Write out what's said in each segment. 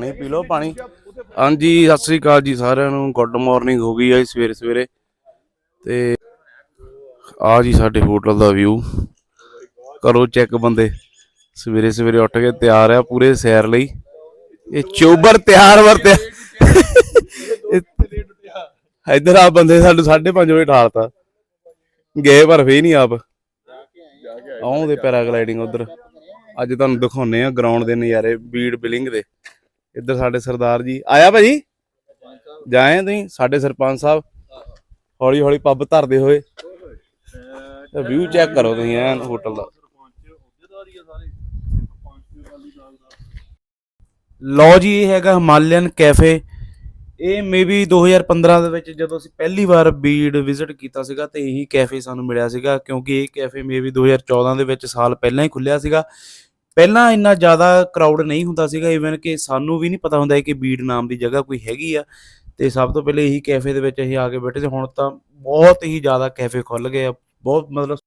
ਪਾਣੀ ਪੀ ਲਓ, ਪਾਣੀ। ਹਾਂਜੀ, ਸਤਿ ਸ੍ਰੀ ਅਕਾਲ ਜੀ ਸਾਰਿਆਂ ਨੂੰ। ਗੁੱਡ ਮਾਰਨਿੰਗ ਹੋ ਗਈ ਹੈ ਸਵੇਰੇ ਸਵੇਰੇ। ਤੇ ਆ ਜੀ ਸਾਡੇ ਹੋਟਲ ਦਾ ਵਿਊ ਕਰੋ ਚੈੱਕ ਬੰਦੇ ਸਵੇਰੇ ਸਵੇਰੇ ਉੱਠ ਕੇ ਤਿਆਰ ਆ ਪੂਰੇ ਸੈਰ ਲਈ। ਇਹ ਚੋਬਰ ਤਿਆਰ ਵਰ ਤਿਆਰ ਆ ਬੰਦੇ ਸਾਨੂੰ 5:30 ਵਜੇ ਠਾਲਤਾ। ਗਏ ਪਰ ਫੇਰ ਨਹੀਂ ਆਪ। ਆਉਂਦੇ ਪੈਰਾਗਲਾਈਡਿੰਗ ਉਧਰ। ਅੱਜ ਤੁਹਾਨੂੰ ਦਿਖਾਉਨੇ ਆ ਗਰਾਊਂਡ ਦੇ ਨਜ਼ਾਰੇ, ਬੀੜ ਬਿਲਿੰਗ ਦੇ। ਇੱਧਰ ਸਾਡੇ ਸਰਦਾਰ ਜੀ। ਆਇਆ ਭਾਜੀ? ਜਾਏ ਤੁਸੀਂ? ਸਾਡੇ ਸਰਪੰਚ ਸਾਹਿਬ। ਹੌਲੀ ਹੌਲੀ ਪੱਬ ਧਰਦੇ ਹੋਏ। ਵਿਊ ਚੈੱਕ ਕਰੋ ਤੁਸੀਂ ਐਨ ਹੋਟਲ ਦਾ। ਲਓ ਜੀ, ਇਹ ਹੈਗਾ ਹਿਮਾਲਯਨ ਕੈਫੇ ਇਹ ਮੇਬੀ 2015 ਦੇ ਵਿੱਚ ਜਦੋਂ ਅਸੀਂ ਪਹਿਲੀ ਵਾਰ ਬੀੜ ਵਿਜ਼ਿਟ ਕੀਤਾ ਸੀਗਾ ਤੇ ਇਹੀ ਕੈਫੇ ਸਾਨੂੰ ਮਿਲਿਆ ਸੀਗਾ, ਕਿਉਂਕਿ ਇਹ ਕੈਫੇ ਮੇਬੀ 2014 ਦੇ ਵਿੱਚ ਸਾਲ ਪਹਿਲਾਂ ਹੀ ਖੁੱਲਿਆ ਸੀਗਾ। ਪਹਿਲਾਂ ਇੰਨਾ ਜ਼ਿਆਦਾ ਕਰਾਊਡ ਨਹੀਂ ਹੁੰਦਾ ਸੀਗਾ ਇਵਨ ਕਿ ਸਾਨੂੰ ਵੀ ਨਹੀਂ ਪਤਾ ਹੁੰਦਾ ਕਿ ਬੀੜ ਨਾਮ ਦੀ ਜਗ੍ਹਾ ਕੋਈ ਹੈਗੀ ਆ। ਤੇ ਸਭ ਤੋਂ ਪਹਿਲੇ ਇਹੀ ਕੈਫੇ ਦੇ ਵਿੱਚ ਅਸੀਂ ਆ ਕੇ ਬੈਠੇ ਤੇ ਹੁਣ ਤਾਂ ਬਹੁਤ ਹੀ ਜ਼ਿਆਦਾ ਕੈਫੇ ਖੁੱਲ ਗਏ ਆ, ਬਹੁਤ ਮਤਲਬ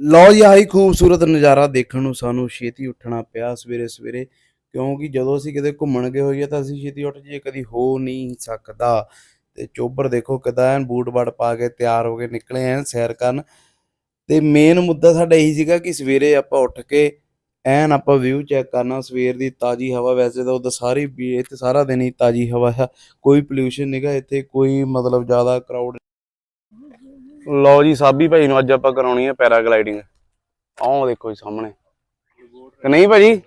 ਲਓ ਜੀ, ਆਹੀ ਖੂਬਸੂਰਤ ਨਜ਼ਾਰਾ ਦੇਖਣ ਨੂੰ ਸਾਨੂੰ ਛੇਤੀ ਉੱਠਣਾ ਪਿਆ ਸਵੇਰੇ ਸਵੇਰੇ, ਕਿਉਂਕਿ ਜਦੋਂ ਅਸੀਂ ਕਿਤੇ ਘੁੰਮਣ ਗਏ ਹੋਈਏ ਤਾਂ ਅਸੀਂ ਛੇਤੀ ਉੱਠ ਜਾਈਏ, ਕਦੀ ਹੋ ਨਹੀਂ ਸਕਦਾ। ਤੇ ਚੋਬਰ ਦੇਖੋ ਕਿਦਾਂ ਐਨ ਬੂਟ ਬਾਟ ਪਾ ਕੇ ਤਿਆਰ ਹੋ ਕੇ ਨਿਕਲੇ ਐਨ ਸੈਰ ਕਰਨ। ਤੇ ਮੇਨ ਮੁੱਦਾ ਸਾਡਾ ਇਹੀ ਸੀਗਾ ਕਿ ਸਵੇਰੇ ਆਪਾਂ ਉੱਠ ਕੇ ਐਨ ਆਪਾਂ ਵਿਊ ਚੈੱਕ ਕਰਨਾ ਸਵੇਰ ਦੀ ਤਾਜੀ ਹਵਾ ਵੈਸੇ ਤਾਂ ਉਦੋਂ ਸਾਰੀ ਇੱਥੇ ਸਾਰਾ ਦਿਨ ਹੀ ਤਾਜੀ ਹਵਾ ਆ ਕੋਈ ਪੋਲਿਊਸ਼ਨ ਨਹੀਂਗਾ ਇੱਥੇ ਕੋਈ ਮਤਲਬ ਜ਼ਿਆਦਾ ਕਰਾਊਡ ਲਓ ਜੀ ਸਾਬੀ ਭਾਈ ਨੂੰ ਅੱਜ ਆਪਾਂ ਕਰਾਉਣੀ ਹੈ ਪੈਰਾਗਲਾਈਡਿੰਗ ਆਹ ਦੇਖੋ ਜੀ ਸਾਹਮਣੇ। ਕਿ ਨਹੀਂ ਭਾਜੀ?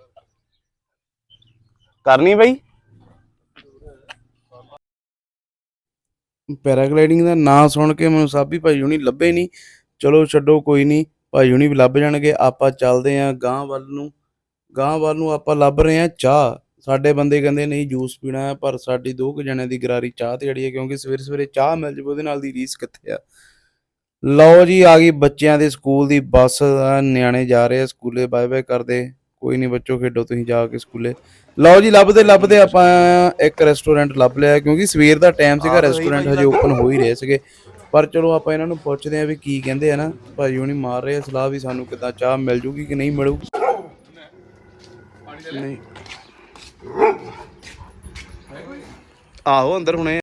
ਕਰਨੀ ਬਾਈ ਪੈਰਾਗਲਾਈਡਿੰਗ ਦਾ ਨਾਂ ਸੁਣ ਕੇ ਮੈਨੂੰ ਸਾਬੀ ਭਾਈ ਹੁਣੀ ਲੱਭੇ ਨਹੀਂ। ਚਲੋ ਛੱਡੋ ਕੋਈ ਨਹੀਂ। ਭਾਈ ਹੁਣੀ ਵੀ ਲੱਭ ਜਾਣਗੇ ਆਪਾਂ ਚੱਲਦੇ ਆਂ ਗਾਂ ਵੱਲ ਨੂੰ। ਗਾਂ ਵੱਲ ਨੂੰ ਆਪਾਂ ਲੱਭ ਰਹੇ ਆਂ ਚਾਹ। ਸਾਡੇ ਬੰਦੇ ਕਹਿੰਦੇ ਨਹੀਂ ਜੂਸ ਪੀਣਾ ਹੈ ਪਰ ਸਾਡੀ ਦੋ ਕੁ ਜਣਿਆਂ ਦੀ ਗਰਾਰੀ ਚਾਹ ਤੇ ਅੜੀ ਹੈ ਕਿਉਂਕਿ ਸਵੇਰੇ ਸਵੇਰੇ ਚਾਹ ਮਿਲ ਜਵੇ ਉਹਦੇ ਨਾਲ ਦੀ ਰੀਸ ਕਿੱਥੇ ਆ? ਲਓ ਜੀ ਆ ਗਈ ਬੱਚਿਆਂ ਦੇ ਸਕੂਲ ਦੀ ਬੱਸ ਨਿਆਣੇ ਜਾ ਰਹੇ ਆ ਸਕੂਲੇ ਬਾਏ ਬਾਏ ਕਰਦੇ। ਕੋਈ ਨਹੀਂ ਬੱਚੋ ਖੇਡੋ ਤੁਸੀਂ ਜਾ ਕੇ ਸਕੂਲੇ। ਲਓ ਜੀ ਲੱਭਦੇ ਲੱਭਦੇ ਆਪਾਂ ਇੱਕ ਰੈਸਟੋਰੈਂਟ ਲੱਭ ਲਿਆ ਕਿਉਂਕਿ ਸਵੇਰ ਦਾ ਟਾਈਮ ਸੀਗਾ ਰੈਸਟੋਰੈਂਟ ਹਜੇ ਓਪਨ ਹੋ ਹੀ ਰਹੇ ਸੀਗੇ। ਪਰ ਚਲੋ ਆਪਾਂ ਇਹਨਾਂ ਨੂੰ ਪੁੱਛਦੇ ਆਂ ਵੀ ਕੀ ਕਹਿੰਦੇ ਆ ਨਾ ਭਾਈ ਹੁਣੀ ਮਾਰ ਰਹੇ ਆ ਸਲਾਹ ਵੀ ਸਾਨੂੰ ਕਿਦਾਂ ਚਾਹ ਮਿਲ ਜੂਗੀ ਕਿ ਨਹੀਂ ਮਿਲੂ। ਨਹੀਂ। ਆਹੋ ਅੰਦਰ ਹੁਣੇ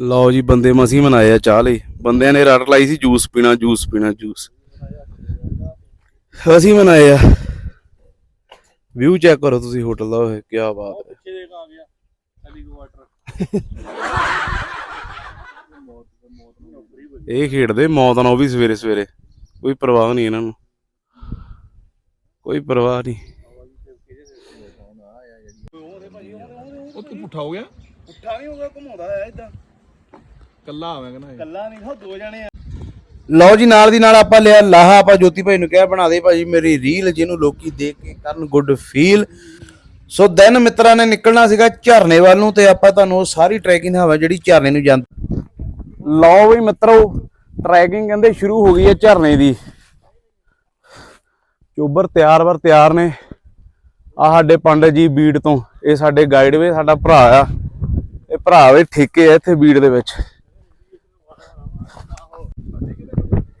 ਲਓ ਜੀ ਬੰਦੇ ਮਸੀਂ ਮਨਾਏ ਆ ਚਾਹ ਲਈ। ਬੰਦਿਆਂ ਨੇ ਰੱਟ ਲਾਈ ਸੀ ਜੂਸ ਪੀਣਾ ਜੂਸ ਪੀਣਾ ਜੂਸ। ਅਸੀਂ ਮਨਾਏ ਆ। ਵਿਊ ਚੈੱਕ ਕਰੋ ਤੁਸੀਂ ਹੋਟਲ ਦਾ ਓਏ ਕੀ ਬਾਤ ਹੈ। ਇਹ ਖੇਡਦੇ ਮੌਤ ਨਾਲ ਉਹ ਵੀ ਸਵੇਰੇ ਸਵੇਰੇ। ਕੋਈ ਪਰਵਾਹ ਨਹੀਂ ਇਹਨਾਂ ਨੂੰ। ਕੋਈ ਪਰਵਾਹ ਨਹੀਂ। ਉਹ ਤੂੰ ਪੁੱਠਾ ਹੋ ਗਿਆ? ਉੱਠਾ ਨਹੀਂ ਹੋਗਾ ਘੁਮਾਉਂਦਾ ਆ ਇਦਾਂ। ਕੱਲਾ ਆਵੇਂਗਾ ਨਾ ਕੱਲਾ ਨਹੀਂ ਹੋ ਦੋ ਜਣੇ ਆ। ਲਓ ਜੀ ਨਾਲ ਦੀ ਨਾਲ ਆਪਾਂ ਲਿਆ ਲਾਹਾ ਆਪਾਂ ਜੋਤੀ ਭਾਈ ਨੂੰ ਕਿਹਾ ਬਣਾ ਦੇ ਭਾਜੀ ਮੇਰੀ ਰੀਲ ਜਿਹਨੂੰ ਲੋਕੀ ਦੇਖ ਕੇ ਕਰਨ ਗੁੱਡ ਫੀਲ। ਸੋ ਦਿਨ ਮਿੱਤਰਾਂ ਨੇ ਨਿਕਲਣਾ ਸੀਗਾ ਝਰਨੇ ਵੱਲ ਨੂੰ ਤੇ ਆਪਾਂ ਤੁਹਾਨੂੰ ਉਹ ਸਾਰੀ ਟਰੈਕਿੰਗ ਹਵਾ ਜਿਹੜੀ ਝਰਨੇ ਨੂੰ ਜਾਂਦੀ ਲਓ ਵੀ ਮਿੱਤਰੋ ਟਰੈਕਿੰਗ ਕਹਿੰਦੇ ਸ਼ੁਰੂ ਹੋ ਗਈ ਹੈ ਝਰਨੇ ਦੀ। ਚੋਬਰ ਤਿਆਰ ਵਰ ਤਿਆਰ ਨੇ। ਆ ਸਾਡੇ ਪੰਡਤ ਜੀ ਬੀੜ ਤੋਂ। ਇਹ ਸਾਡੇ ਗਾਈਡ ਵੇ ਸਾਡਾ ਭਰਾ ਆ। ਇਹ ਭਰਾ ਵੇ ਠੇਕੇ ਆ ਇੱਥੇ ਬੀੜ ਦੇ ਵਿੱਚ।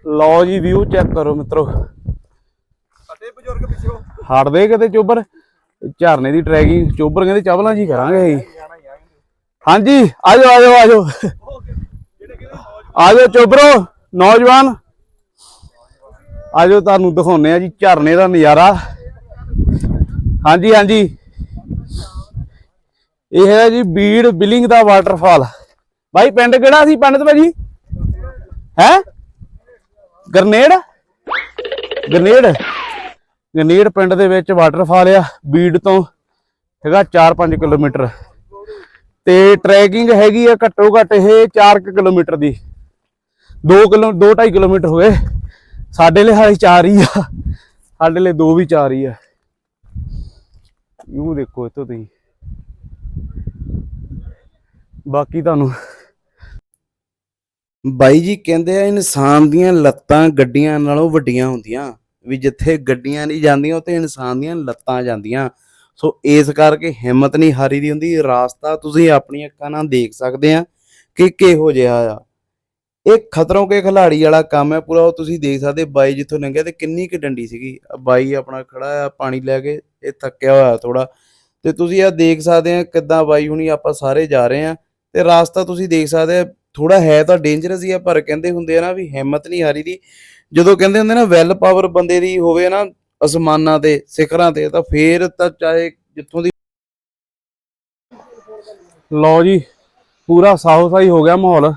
ਲਓ ਜੀ ਵਿਊ ਚੈੱਕ ਕਰੋ ਮਿੱਤਰੋ। ਸਾਡੇ ਬਜ਼ੁਰਗ ਪਿੱਛੋਂ। ਹਟਦੇ ਕਿਤੇ ਚੋਬਰ? ਝਰਨੇ ਦੀ ਟਰੈਕਿੰਗ ਚੋਬਰ ਕਹਿੰਦੇ ਚਾਵਲਾਂ ਜੀ ਕਰਾਂਗੇ। ਹਾਂਜੀ ਆਜੋ ਆਜੋ ਆਜੋ। ਆਜੋ ਚੋਬਰੋ, ਨੌਜਵਾਨ। ਆਜੋ ਤੁਹਾਨੂੰ ਦਿਖਾਉਨੇ ਆ ਜੀ, ਝਰਨੇ ਦਾ ਨਜ਼ਾਰਾ। ਹਾਂਜੀ ਹਾਂਜੀ। ਇਹ ਹੈ ਜੀ ਬੀੜ ਬਿਲਿੰਗ ਦਾ ਵਾਟਰਫਾਲ। ਭਾਈ ਪਿੰਡ ਕਿਹੜਾ ਸੀ, ਪੰਡਤ ਭਾਜੀ? ਹੈ? ਗਰਨੇੜ ਗਰਨੇੜ ਗਰਨੇੜ ਪਿੰਡ ਦੇ ਵਿੱਚ ਵਾਟਰਫਾਲ ਆ, ਬੀੜ ਤੋਂ। ਹੈਗਾ 4-5 ਕਿਲੋਮੀਟਰ। ਤੇ ਟਰੈਕਿੰਗ ਹੈਗੀ ਆ ਘੱਟੋ ਘੱਟ ਇਹ 4 ਕਿਲੋਮੀਟਰ ਦੀ। 2 ਕਿਲੋ 2.5 ਕਿਲੋਮੀਟਰ ਹੋਏ ਸਾਡੇ ਲਈ ਹਾਲੇ 4 ਹੀ ਆ। ਸਾਡੇ ਲਈ 2 ਵੀ 4 ਹੀ ਆ। ਇਹ ਦੇਖੋ ਇੱਥੋਂ ਤੁਸੀਂ। ਬਾਕੀ ਤੁਹਾਨੂੰ ਬਾਈ ਜੀ ਕਹਿੰਦੇ ਆ ਇਨਸਾਨ ਦੀਆਂ ਲੱਤਾਂ ਗੱਡੀਆਂ ਨਾਲੋਂ ਵੱਡੀਆਂ ਹੁੰਦੀਆਂ। ਵੀ ਜਿੱਥੇ ਗੱਡੀਆਂ ਨਹੀਂ ਜਾਂਦੀਆਂ, ਉੱਥੇ ਇਨਸਾਨ ਦੀਆਂ ਲੱਤਾਂ ਜਾਂਦੀਆਂ। ਸੋ ਇਸ ਕਰਕੇ ਹਿੰਮਤ ਨਹੀਂ ਹਾਰੀ ਦੀ ਹੁੰਦੀ। ਰਾਸਤਾ ਤੁਸੀਂ ਆਪਣੀਆਂ ਅੱਖਾਂ ਨਾਲ ਦੇਖ ਸਕਦੇ ਆ ਕਿ ਕਿਹੋ ਜਿਹਾ ਆ। ਇਹ ਖਤਰੋਂ ਕੇ ਖਿਲਾੜੀ ਵਾਲਾ ਕੰਮ ਹੈ ਪੂਰਾ ਉਹ ਤੁਸੀਂ ਦੇਖ ਸਕਦੇ ਬਾਈ ਜਿੱਥੋਂ ਲੰਘਿਆ ਤੇ ਕਿੰਨੀ ਕਿ ਡੰਡੀ ਸੀਗੀ। ਬਾਈ ਆਪਣਾ ਖੜਾ ਆ ਪਾਣੀ ਲੈ ਕੇ ਇਹ ਥੱਕਿਆ ਹੋਇਆ ਥੋੜਾ ਤੇ ਤੁਸੀਂ ਆ ਦੇਖ ਸਕਦੇ ਆ ਕਿੱਦਾਂ ਬਾਈ ਹੁਣੀ ਆਪਾਂ ਸਾਰੇ ਜਾ ਰਹੇ ਆ। ਤੇ ਰਾਸਤਾ ਤੁਸੀਂ ਦੇਖ ਸਕਦੇ ਆ ਥੋੜਾ ਹੈ ਤਾਂ ਡੇਂਜਰਸ ਹੀ ਆ ਪਰ ਕਹਿੰਦੇ ਹੁੰਦੇ ਆ ਨਾ ਵੀ ਹਿੰਮਤ ਨਹੀਂ ਹਾਰੀ ਦੀ। ਜਦੋਂ ਕਹਿੰਦੇ ਹੁੰਦੇ ਨਾ ਵੈਲ ਪਾਵਰ ਬੰਦੇ ਦੀ ਹੋਵੇ ਨਾ ਅਸਮਾਨਾਂ ਤੇ ਸਿਖਰਾਂ ਤੇ ਤਾਂ ਫੇਰ ਤਾਂ ਚਾਹੇ ਜਿੱਥੋਂ ਦੀ ਲਓ ਜੀ ਪੂਰਾ ਸਾਹੋ ਸਾਈ ਹੋ ਗਿਆ ਮਾਹੌਲ।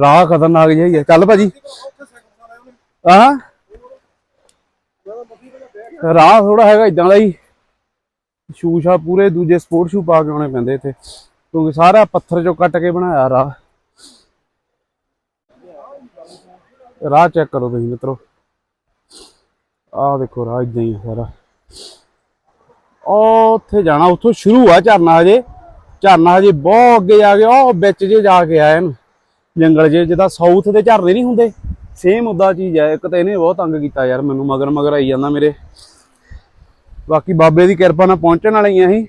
ਰਾਹ ਖਤਰਨਾਕ ਜਿਹਾ ਹੀ। ਹੈ ਚੱਲ ਭਾਜੀ। ਆਹ। ਰਾਹ ਥੋੜਾ ਹੈਗਾ ਇਦਾਂ ਦਾ ਹੀ। ਸ਼ੂਸ਼ਾ ਪੂਰੇ ਦੂਜੇ ਸਪੋਰਟ ਸ਼ੂ ਪਾ ਕੇ ਆਉਣੇ ਪੈਂਦੇ ਇੱਥੇ। ਕਿਉਂਕਿ ਸਾਰਾ ਪੱਥਰ ਚੋਂ ਕੱਟ ਕੇ ਬਣਾਇਆ ਰਾਹ। ਰਾਹ ਚੈੱਕ ਕਰੋ ਤੁਸੀਂ ਮਿੱਤਰੋ। ਆਹ ਦੇਖੋ ਰਾਹ ਇਦਾਂ ਹੀ ਹੈ ਸਾਰਾ। ਉੱਥੇ ਜਾਣਾ, ਉੱਥੋਂ ਸ਼ੁਰੂ ਆ ਝਰਨਾ ਹਜੇ। ਝਰਨਾ ਹਜੇ ਬਹੁਤ ਅੱਗੇ ਜਾ ਕੇ, ਉਹ ਵਿੱਚ ਜੇ ਜਾ ਕੇ ਆਇਆ ਇਹਨੂੰ। ਜੰਗਲ ਜੇ, ਜਿੱਦਾਂ ਸਾਊਥ ਦੇ ਝਰਨੇ ਨਹੀਂ ਹੁੰਦੇ। ਸੇਮ ਉਦਾਂ ਚੀਜ਼ ਹੈ ਇੱਕ ਤਾਂ ਇਹਨੇ ਬਹੁਤ ਤੰਗ ਕੀਤਾ ਯਾਰ ਮੈਨੂੰ, ਮਗਰ ਮਗਰ ਆਈ ਜਾਂਦਾ ਮੇਰੇ। ਬਾਕੀ ਬਾਬੇ ਦੀ ਕਿਰਪਾ ਨਾਲ ਪਹੁੰਚਣ ਵਾਲੀਆਂ ਸੀ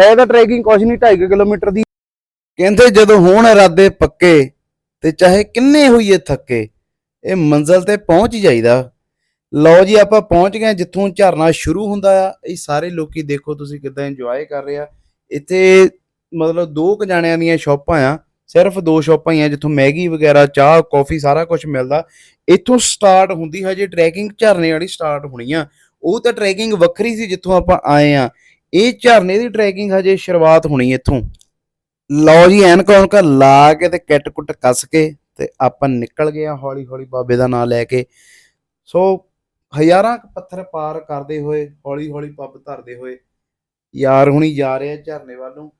ਹੈ ਤਾਂ ਟਰੈਕਿੰਗ ਕੁਛ ਨਹੀਂ 2.5 ਕਿਲੋਮੀਟਰ ਦੀ। ਕਹਿੰਦੇ ਜਦੋਂ ਹੋਣ ਇਰਾਦੇ ਪੱਕੇ, ਤੇ ਚਾਹੇ ਕਿੰਨੇ ਹੋਈਏ ਥੱਕੇ, ਇਹ ਮੰਜ਼ਲ ਤੇ ਪਹੁੰਚ ਹੀ ਜਾਈਦਾ। ਲਓ ਜੀ, ਆਪਾਂ ਪਹੁੰਚ ਗਏ ਹਾਂ ਜਿੱਥੋਂ ਝਰਨਾ ਸ਼ੁਰੂ ਹੁੰਦਾ ਆ। ਇਹ ਸਾਰੇ ਲੋਕੀ ਦੇਖੋ ਤੁਸੀਂ ਕਿੱਦਾਂ ਇੰਜੋਏ ਕਰ ਰਹੇ ਆ। ਇੱਥੇ ਮਤਲਬ ਦੋ ਕੁ ਜਾਣਿਆਂ ਦੀਆਂ ਸ਼ਾਪਾਂ ਆ। ਸਿਰਫ ਦੋ ਸ਼ਾਪਾਂ ਹੀ ਆ, ਜਿੱਥੋਂ ਮੈਗੀ ਵਗੈਰਾ, ਚਾਹ ਕੌਫੀ ਸਾਰਾ ਕੁਝ ਮਿਲਦਾ। ਇੱਥੋਂ ਸਟਾਰਟ ਹੁੰਦੀ ਹਜੇ ਟਰੈਕਿੰਗ ਝਰਨੇ ਵਾਲੀ ਸਟਾਰਟ ਹੋਣੀ ਆ। ਉਹ ਤਾਂ ਟਰੈਕਿੰਗ ਵੱਖਰੀ ਸੀ ਜਿੱਥੋਂ ਆਪਾਂ ਆਏ ਆ। ਇਹ ਝਰਨੇ ਦੀ ਟਰੈਕਿੰਗ ਹਜੇ ਸ਼ੁਰੂਆਤ ਹੋਣੀ ਇੱਥੋਂ। ਲਓ ਜੀ ਐਨਕ ਔਨਕ ਲਾ ਕੇ ਤੇ ਕਿੱਟ ਕੁੱਟ ਕੱਸ ਕੇ ਤੇ ਆਪਾਂ ਨਿਕਲ ਗਏ ਆ ਹੌਲੀ ਹੌਲੀ ਬਾਬੇ ਦਾ ਨਾਮ ਲੈ ਕੇ। ਸੋ ਹਜ਼ਾਰਾਂ ਪੱਥਰ ਪਾਰ ਕਰਦੇ ਹੋਏ, ਹੌਲੀ ਹੌਲੀ ਪੱਬ ਧਰਦੇ ਹੋਏ, ਯਾਰ ਹੁਣੀ ਜਾ ਰਿਹਾ ਝਰਨੇ ਵੱਲ ਨੂੰ,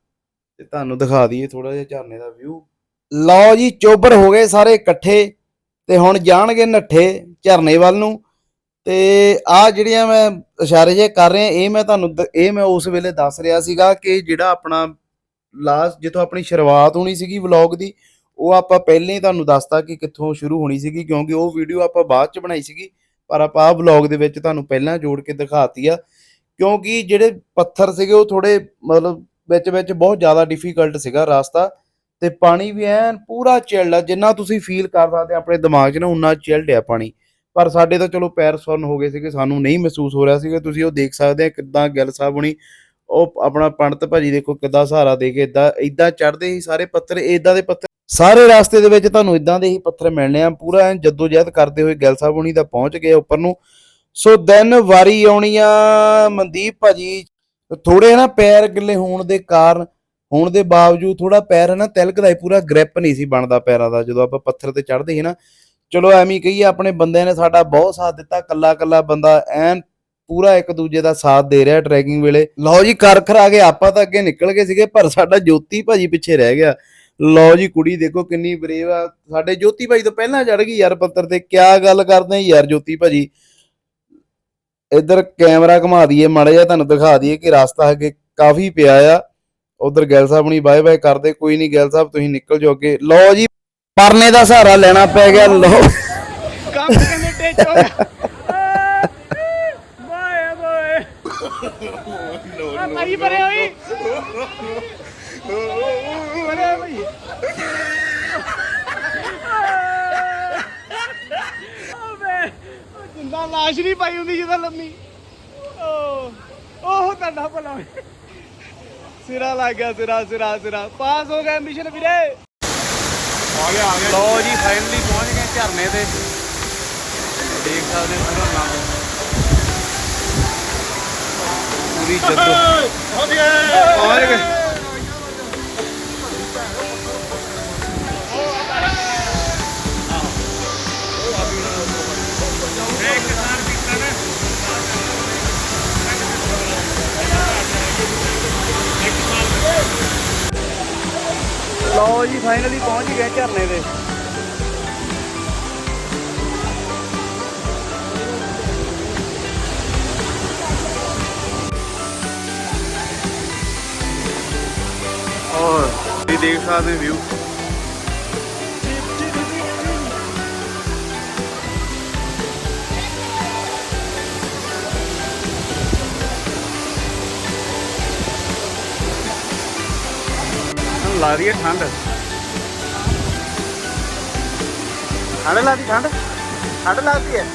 ਤੇ ਤੁਹਾਨੂੰ ਦਿਖਾ ਦਈਏ ਥੋੜਾ ਜਿਹਾ ਝਰਨੇ ਦਾ ਵਿਊ ਲਓ ਜੀ ਚੋਬਰ ਹੋ ਗਏ ਸਾਰੇ ਇਕੱਠੇ, ਤੇ ਹੁਣ ਜਾਣਗੇ ਨੱਠੇ ਝਰਨੇ ਵੱਲ ਨੂੰ। ਤੇ ਆ ਜਿਹੜੀਆਂ ਮੈਂ ਇਸ਼ਾਰੇ ਜੇ ਕਰ ਰਿਹਾ, ਇਹ ਮੈਂ ਤੁਹਾਨੂੰ ਇਹ ਮੈਂ ਉਸ ਵੇਲੇ ਦੱਸ ਰਿਹਾ ਸੀਗਾ ਕਿ ਜਿਹੜਾ ਆਪਣਾ ਲਾਸਟ ਜਿੱਥੋਂ ਆਪਣੀ ਸ਼ੁਰੂਆਤ ਹੋਣੀ ਸੀਗੀ ਵਲੌਗ ਦੀ, ਉਹ ਆਪਾਂ ਪਹਿਲਾਂ ਹੀ ਤੁਹਾਨੂੰ ਦੱਸਤਾ ਕਿ ਕਿੱਥੋਂ ਸ਼ੁਰੂ ਹੋਣੀ ਸੀਗੀ, ਕਿਉਂਕਿ ਉਹ ਵੀਡੀਓ ਆਪਾਂ ਬਾਅਦ ਚ ਬਣਾਈ ਸੀਗੀ। ਪਰ ਆਪਾਂ ਆਹ ਵਲੌਗ ਦੇ ਵਿੱਚ ਤੁਹਾਨੂੰ ਪਹਿਲਾਂ ਜੋੜ ਕੇ ਦਿਖਾਤੀ ਆ, ਕਿਉਂਕਿ ਜਿਹੜੇ ਪੱਥਰ ਸੀਗੇ ਉਹ ਥੋੜੇ ਮਤਲਬ ਵਿੱਚ ਵਿੱਚ ਬਹੁਤ ਜ਼ਿਆਦਾ ਡਿਫਿਕਲਟ ਸੀਗਾ ਰਾਸਤਾ ਤੇ ਪਾਣੀ ਵੀ ਐਨ ਪੂਰਾ ਚਿਲਡ ਆ, ਜਿੰਨਾ ਤੁਸੀਂ ਫੀਲ ਕਰ ਸਕਦੇ ਆਪਣੇ ਦਿਮਾਗ 'ਚ ਨਾ ਉਨਾ ਚਿਲਡ ਆ ਪਾਣੀ। ਪਰ ਸਾਡੇ ਤਾਂ ਚਲੋ ਪੈਰ ਸੁਰਨ ਹੋ ਗਏ ਸੀਗੇ, ਸਾਨੂੰ ਨਹੀਂ ਮਹਿਸੂਸ ਹੋ ਰਿਹਾ ਸੀਗਾ, ਤੁਸੀਂ ਉਹ ਦੇਖ ਸਕਦੇ ਆ ਕਿੱਦਾਂ ਗਿੱਲ ਸਾਹਿਬ ਹੁਣੀ ਉਹ ਆਪਣਾ ਪੰਡਤ ਭਾਜੀ ਦੇਖੋ ਕਿੱਦਾਂ ਸਹਾਰਾ ਦੇ ਕੇ ਇਦਾਂ ਇਦਾਂ ਚੜਦੇ ਸੀ ਸਾਰੇ ਪੱਥਰ ਇਦਾਂ ਦੇ ਪੱਥਰ ਸਾਰੇ ਰਸਤੇ ਦੇ ਵਿੱਚ ਤੁਹਾਨੂੰ ਇਦਾਂ ਦੇ ਹੀ ਪੱਥਰ ਮਿਲਣੇ ਆ। ਪੂਰਾ ਐਨ ਜਦੋਜਹਿਦ ਕਰਦੇ ਹੋਏ ਗਿੱਲ ਸਾਹਿਬ ਹੁਣੀ ਤਾਂ ਪਹੁੰਚ ਗਏ ਉੱਪਰ ਨੂੰ। ਸੋ ਦਿਨ ਵਾਰੀ ਆਉਣੀ ਆ ਮਨਦੀਪ ਭਾਜੀ। ਥੋੜੇ ਨਾ ਪੈਰ ਗਿੱਲੇ ਹੋਣ ਦੇ ਕਾਰਨ, ਹੋਣ ਦੇ ਬਾਵਜੂਦ ਥੋੜਾ ਪੈਰ ਨਾ ਤਿਲਕਦਾ ਪੂਰਾ ਗ੍ਰਿਪ ਨਹੀਂ ਸੀ ਬਣਦਾ ਪੈਰਾਂ ਦਾ, ਜਦੋਂ ਆਪਾਂ ਪੱਥਰ ਤੇ ਚੜ੍ਹਦੇ ਸੀ ਨਾ। ਚਲੋ ਐਵੇਂ ਹੀ ਕਹੀਏ, ਆਪਣੇ ਬੰਦਿਆਂ ਨੇ ਸਾਡਾ ਬਹੁਤ ਸਾਥ ਦਿੱਤਾ ਕੱਲਾ ਕੱਲਾ ਬੰਦਾ ਐਨ ਪੂਰਾ ਇੱਕ ਦੂਜੇ ਦਾ ਸਾਥ ਦੇ ਰਿਹਾ ਟਰੈਕਿੰਗ ਵੇਲੇ। ਲਓ ਜੀ ਕਰ ਆ ਕੇ ਆਪਾਂ ਤਾਂ ਅੱਗੇ ਨਿਕਲ ਗਏ ਸੀਗੇ, ਪਰ ਸਾਡਾ ਜੋਤੀ ਭਾਜੀ ਪਿੱਛੇ ਰਹਿ ਗਿਆ। ਲਓ ਜੀ ਕੁੜੀ ਦੇਖੋ ਕਿੰਨੀ ਬਰੇਵ ਆ। ਸਾਡੇ ਜੋਤੀ ਭਾਜੀ ਤੋਂ ਪਹਿਲਾਂ ਚੜ ਗਈ ਯਾਰ ਪੱਥਰ ਤੇ। ਕਿਆ ਗੱਲ ਕਰਦੇ ਯਾਰ ਜੋਤੀ ਭਾਜੀ? ਇੱਧਰ ਕੈਮਰਾ ਘੁਮਾ ਦਈਏ ਮਾੜਾ ਜਿਹਾ ਤੁਹਾਨੂੰ ਦਿਖਾ ਦਈਏ ਕਿ ਰਸਤਾ ਅੱਗੇ ਕਾਫੀ ਪਿਆ ਆ। ਉਧਰ ਗੈਲ ਸਾਹਿਬ ਨਹੀਂ ਬਾਏ ਬਾਏ ਕਰਦੇ ਕੋਈ ਨਹੀਂ ਗੈਲ ਸਾਹਿਬ ਤੁਸੀਂ ਨਿਕਲ ਜਾਓ ਅੱਗੇ। ਲਓ ਜੀ ਪਰਨੇ ਦਾ ਸਹਾਰਾ ਲੈਣਾ ਪੈ ਗਿਆ ਲਓ। ਕੰਮ ਕਹਿੰਦੇ ਟੇਚ ਹੋ ਗਿਆ? ਬਾਏ ਬਾਏ ਆ ਭਾਈ ਪਰੇ ਹੋਈ ਪਰੇ ਭਾਈ ਓਏ ਜਿੰਦਾ ਲਾਸ਼ ਨਹੀਂ ਪਾਈ ਹੁੰਦੀ ਜਿਹਦਾ ਲੰਮੀ। ਓ ਉਹ ਤੁਹਾਡਾ ਭਲਾ। ਸਿਰਾ ਲੱਗ ਗਿਆ ਸਿਰਾ ਸਿਰਾ ਸਿਰਾ। ਪਾਸ ਹੋ ਗਿਆ ਮਿਸ਼ਨ ਵੀਰੇ। ਆ ਗਿਆ ਆ ਗਿਆ ਲਓ ਜੀ ਫਾਈਨਲੀ ਪਹੁੰਚ ਗਏ ਝਰਨੇ ਤੇ। ਦੇਖ ਸਕਦੇ ਹੋ ਪੂਰਾ ਨਾਮ ਪੂਰੀ ਜੱਦੋ। ਪਹੁੰਚ ਗਏ। ਲਓ ਜੀ ਫਾਈਨਲੀ ਪਹੁੰਚ ਗਏ ਝਰਨੇ ਤੇ। ਔਰ ਤੁਸੀਂ ਦੇਖ ਸਕਦੇ ਵਿਊ ਲਾ ਰਹੀ ਹੈ ਠੰਡ। ਠੰਡ ਲਾਦੀ ਠੰਡ। ਠੰਡ ਲਾਦੀ ਹੈ।